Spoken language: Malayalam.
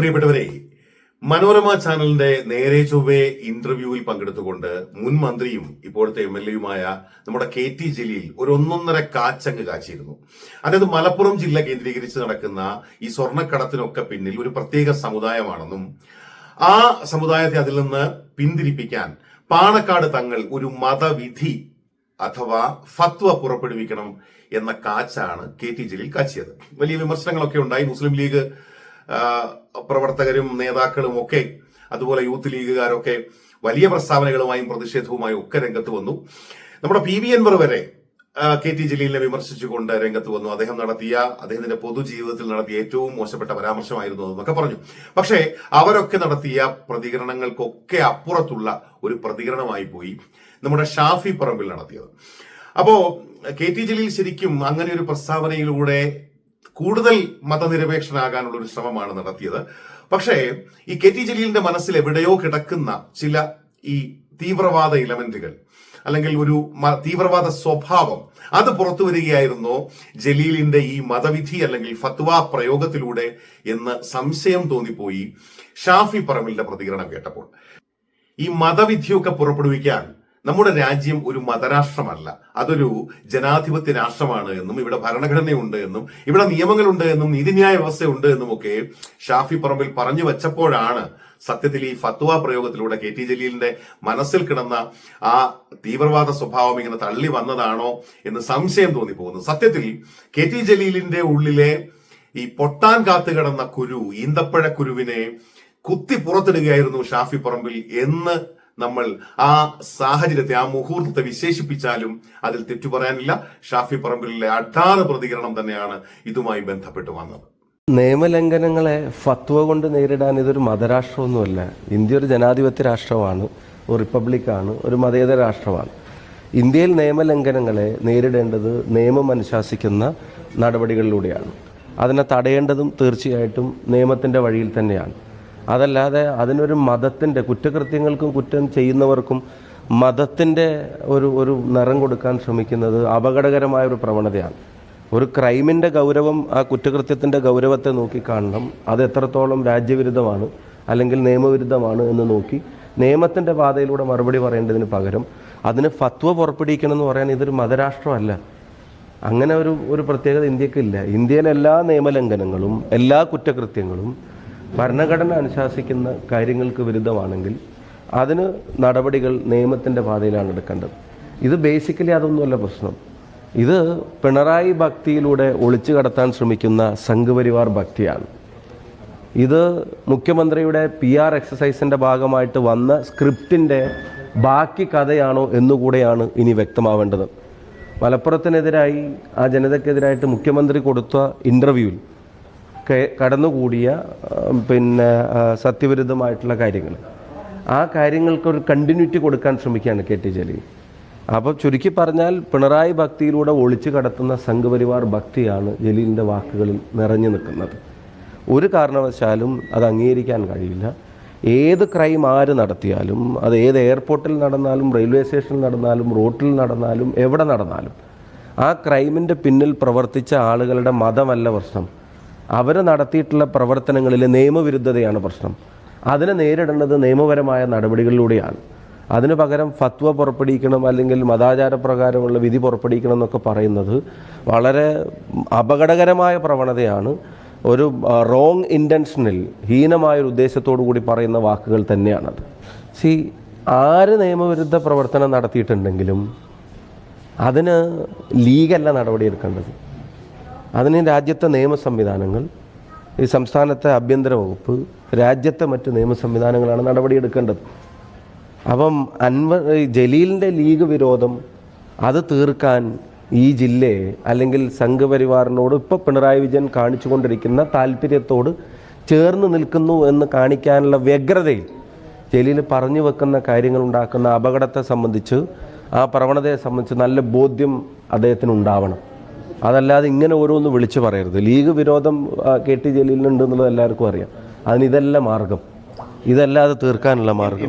പ്രിയപ്പെട്ടവരെ മനോരമ ചാനലിന്റെ നേരെ ചൊവ്വേ ഇന്റർവ്യൂവിൽ പങ്കെടുത്തുകൊണ്ട് മുൻ മന്ത്രിയും ഇപ്പോഴത്തെ എം എൽ എയുമായ നമ്മുടെ കെ ടി ജലീൽ ഒരു ഒന്നൊന്നര കാച്ചങ്ങ് കാച്ചിരുന്നു അതായത് മലപ്പുറം ജില്ല കേന്ദ്രീകരിച്ച് നടക്കുന്ന ഈ സ്വർണക്കടത്തിനൊക്കെ പിന്നിൽ ഒരു പ്രത്യേക സമുദായമാണെന്നും ആ സമുദായത്തെ അതിൽ നിന്ന് പിന്തിരിപ്പിക്കാൻ പാണക്കാട് തങ്ങൾ ഒരു മതവിധി അഥവാ ഫത്വ പുറപ്പെടുവിക്കണം എന്ന കാച്ചാണ് കെ ടി ജലീൽ കാച്ചിയത്. വലിയ വിമർശനങ്ങളൊക്കെ ഉണ്ടായി. മുസ്ലിം ലീഗ് പ്രവർത്തകരും നേതാക്കളും ഒക്കെ അതുപോലെ യൂത്ത് ലീഗുകാരൊക്കെ വലിയ പ്രസ്താവനകളുമായും പ്രതിഷേധവുമായും ഒക്കെ രംഗത്ത് വന്നു. നമ്മുടെ പി വി എൻവർ വരെ കെ ടി ജലീലിനെ വിമർശിച്ചുകൊണ്ട് രംഗത്ത് വന്നു. അദ്ദേഹം നടത്തിയ അദ്ദേഹത്തിന്റെ പൊതുജീവിതത്തിൽ നടത്തിയ ഏറ്റവും മോശപ്പെട്ട പരാമർശമായിരുന്നു എന്നൊക്കെ പറഞ്ഞു. പക്ഷേ അവരൊക്കെ നടത്തിയ പ്രതികരണങ്ങൾക്കൊക്കെ അപ്പുറത്തുള്ള ഒരു പ്രതികരണമായി പോയി നമ്മുടെ ഷാഫി പറമ്പിൽ നടത്തിയത്. അപ്പോ കെ ടി ജലീൽ ശരിക്കും അങ്ങനെ ഒരു പ്രസ്താവനയിലൂടെ കൂടുതൽ മതനിരപേക്ഷനാകാനുള്ള ഒരു ശ്രമമാണ് നടത്തിയത്. പക്ഷേ ഈ കെ ടി ജലീലിന്റെ മനസ്സിൽ എവിടെയോ കിടക്കുന്ന ചില ഈ തീവ്രവാദ ഇലമെന്റുകൾ അല്ലെങ്കിൽ ഒരു തീവ്രവാദ സ്വഭാവം അത് പുറത്തു വരികയായിരുന്നോ ജലീലിന്റെ ഈ മതവിധി അല്ലെങ്കിൽ ഫത്വ പ്രയോഗത്തിലൂടെ എന്ന് സംശയം തോന്നിപ്പോയി ഷാഫി പറമ്പിലിന്റെ പ്രതികരണം കേട്ടപ്പോൾ. ഈ മതവിധിയൊക്കെ പുറപ്പെടുവിക്കാൻ നമ്മുടെ രാജ്യം ഒരു മതരാഷ്ട്രമല്ല. അതൊരു ജനാധിപത്യ രാഷ്ട്രമാണ് എന്നും ഇവിടെ ഭരണഘടനയുണ്ട് എന്നും ഇവിടെ നിയമങ്ങളുണ്ട് എന്നും നീതിന്യായ വ്യവസ്ഥയുണ്ട് എന്നും ഒക്കെ ഷാഫി പറമ്പിൽ പറഞ്ഞു വെച്ചപ്പോഴാണ് സത്യത്തിൽ ഈ ഫത്വ പ്രയോഗത്തിലൂടെ കെ ടി ജലീലിന്റെ മനസ്സിൽ കിടന്ന ആ തീവ്രവാദ സ്വഭാവം ഇങ്ങനെ തള്ളി വന്നതാണോ എന്ന് സംശയം തോന്നിപ്പോകുന്നു. സത്യത്തിൽ കെ ടി ജലീലിന്റെ ഉള്ളിലെ ഈ പൊട്ടാൻ കാത്തു കിടന്ന കുരു ഈന്തപ്പഴ കുരുവിനെ കുത്തി പുറത്തിടുകയായിരുന്നു ഷാഫി പറമ്പിൽ എന്ന് നമ്മൾ ആ സാഹചര്യത്തെ ആ മുഹൂർത്തത്തെ വിശേഷിപ്പിച്ചാലും അതിൽ തെറ്റു പറയാനില്ല. ഷാഫി പറമ്പിലെ അഡാറ് പ്രതികരണം തന്നെയാണ് ഇതുമായി ബന്ധപ്പെട്ട് വന്നത്. നിയമലംഘനങ്ങളെ ഫത്വ കൊണ്ട് നേരിടാൻ ഇതൊരു മതരാഷ്ട്രമൊന്നുമല്ല. ഇന്ത്യ ഒരു ജനാധിപത്യ രാഷ്ട്രമാണ് ഒരു റിപ്പബ്ലിക്കാണ് ഒരു മതേതര രാഷ്ട്രമാണ്. ഇന്ത്യയിൽ നിയമലംഘനങ്ങളെ നേരിടേണ്ടത് നിയമം അനുശാസിക്കുന്ന നടപടികളിലൂടെയാണ്. അതിനെ തടയേണ്ടതും തീർച്ചയായിട്ടും നിയമത്തിന്റെ വഴിയിൽ തന്നെയാണ്. അതല്ലാതെ അതിനൊരു മതത്തിന്റെ കുറ്റകൃത്യങ്ങൾക്കും കുറ്റം ചെയ്യുന്നവർക്കും മതത്തിന്റെ ഒരു ഒരു നിറം കൊടുക്കാൻ ശ്രമിക്കുന്നത് അപകടകരമായ ഒരു പ്രവണതയാണ്. ഒരു ക്രൈമിന്റെ ഗൗരവം ആ കുറ്റകൃത്യത്തിന്റെ ഗൗരവത്തെ നോക്കി കാണണം. അത് എത്രത്തോളം രാജ്യവിരുദ്ധമാണ് അല്ലെങ്കിൽ നിയമവിരുദ്ധമാണ് എന്ന് നോക്കി നിയമത്തിന്റെ പാതയിലൂടെ മറുപടി പറയേണ്ടതിന് പകരം അതിന് ഫത്വ പുറപ്പെടുവിക്കണം എന്ന് പറയാൻ ഇതൊരു മതരാഷ്ട്രമല്ല. അങ്ങനെ ഒരു ഒരു പ്രത്യേകത ഇന്ത്യക്കില്ല. ഇന്ത്യയിലെ എല്ലാ നിയമലംഘനങ്ങളും എല്ലാ കുറ്റകൃത്യങ്ങളും ഭരണഘടന അനുശാസിക്കുന്ന കാര്യങ്ങൾക്ക് വിരുദ്ധമാണെങ്കിൽ അതിന് നടപടികൾ നിയമത്തിന്റെ പാതയിലാണ് എടുക്കേണ്ടത്. ഇത് ബേസിക്കലി അതൊന്നുമല്ല പ്രശ്നം. ഇത് പിണറായി ഭക്തിയിലൂടെ ഒളിച്ചു കടത്താൻ ശ്രമിക്കുന്ന സംഘപരിവാർ ഭക്തിയാണ്. ഇത് മുഖ്യമന്ത്രിയുടെ പി ആർ എക്സസൈസിന്റെ ഭാഗമായിട്ട് വന്ന സ്ക്രിപ്റ്റിന്റെ ബാക്കി കഥയാണോ എന്നുകൂടെയാണ് ഇനി വ്യക്തമാവേണ്ടത്. മലപ്പുറത്തിനെതിരായി ആ ജനതയ്ക്കെതിരായിട്ട് മുഖ്യമന്ത്രി കൊടുത്ത ഇന്റർവ്യൂവിൽ കടന്നുകൂടിയ പിന്നെ സത്യവിരുദ്ധമായിട്ടുള്ള കാര്യങ്ങൾ. ആ കാര്യങ്ങൾക്ക് ഒരു കണ്ടിന്യൂറ്റി കൊടുക്കാൻ ശ്രമിക്കുകയാണ് കെ ടി ജലീൽ. അപ്പോൾ ചുരുക്കി പറഞ്ഞാൽ പിണറായി ഭക്തിയിലൂടെ ഒളിച്ചു കടത്തുന്ന സംഘപരിവാർ ഭക്തിയാണ് ജലീലിന്റെ വാക്കുകളിൽ നിറഞ്ഞു നിൽക്കുന്നത്. ഒരു കാരണവശാലും അത് അംഗീകരിക്കാൻ കഴിയില്ല. ഏത് ക്രൈം ആര് നടത്തിയാലും അത് ഏത് എയർപോർട്ടിൽ നടന്നാലും റെയിൽവേ സ്റ്റേഷനിൽ നടന്നാലും റോട്ടിൽ നടന്നാലും എവിടെ നടന്നാലും ആ ക്രൈമിന്റെ പിന്നിൽ പ്രവർത്തിച്ച ആളുകളുടെ മതമല്ല പ്രശ്നം. അവർ നടത്തിയിട്ടുള്ള പ്രവർത്തനങ്ങളിൽ നിയമവിരുദ്ധതയാണ് പ്രശ്നം. അതിനെ നേരിടേണ്ടത് നിയമപരമായ നടപടികളിലൂടെയാണ്. അതിനു പകരം ഫത്വ പുറപ്പെടുവിക്കണം അല്ലെങ്കിൽ മതാചാരപ്രകാരമുള്ള വിധി പുറപ്പെടുവിക്കണം എന്നൊക്കെ പറയുന്നത് വളരെ അപകടകരമായ പ്രവണതയാണ്. ഒരു റോങ് ഇന്റൻഷനിൽ ഹീനമായൊരു ഉദ്ദേശത്തോടു കൂടി പറയുന്ന വാക്കുകൾ തന്നെയാണത്. സി ആര് നിയമവിരുദ്ധ പ്രവർത്തനം നടത്തിയിട്ടുണ്ടെങ്കിലും അതിന് ലീഗല്ല നടപടിയെടുക്കേണ്ടത്. അതിന് രാജ്യത്തെ നിയമ സംവിധാനങ്ങൾ ഈ സംസ്ഥാനത്തെ ആഭ്യന്തര വകുപ്പ് രാജ്യത്തെ മറ്റ് നിയമ സംവിധാനങ്ങളാണ് നടപടിയെടുക്കേണ്ടത്. അപ്പം അൻവർ ജലീലിന്റെ ലീഗ് വിരോധം അത് തീർക്കാൻ ഈ ജില്ലയെ അല്ലെങ്കിൽ സംഘപരിവാറിനോട് ഇപ്പോൾ പിണറായി വിജയൻ കാണിച്ചുകൊണ്ടിരിക്കുന്ന താല്പര്യത്തോട് ചേർന്ന് നിൽക്കുന്നു എന്ന് കാണിക്കാനുള്ള വ്യഗ്രതയിൽ ജലീൽ പറഞ്ഞു വെക്കുന്ന കാര്യങ്ങൾ ഉണ്ടാക്കുന്ന അപകടത്തെ സംബന്ധിച്ച് ആ പ്രവണതയെ സംബന്ധിച്ച് നല്ല ബോധ്യം അദ്ദേഹത്തിന് ഉണ്ടാവണം. അതല്ലാതെ ഇങ്ങനെ ഓരോന്ന് വിളിച്ചു പറയരുത്. ലീഗ് വിരോധം കെ ടി ജലീലിനുണ്ട് എന്നുള്ളത് എല്ലാവർക്കും അറിയാം. അതിന് ഇതല്ല മാർഗം. ഇതല്ലാതെ തീർക്കാനുള്ള മാർഗം.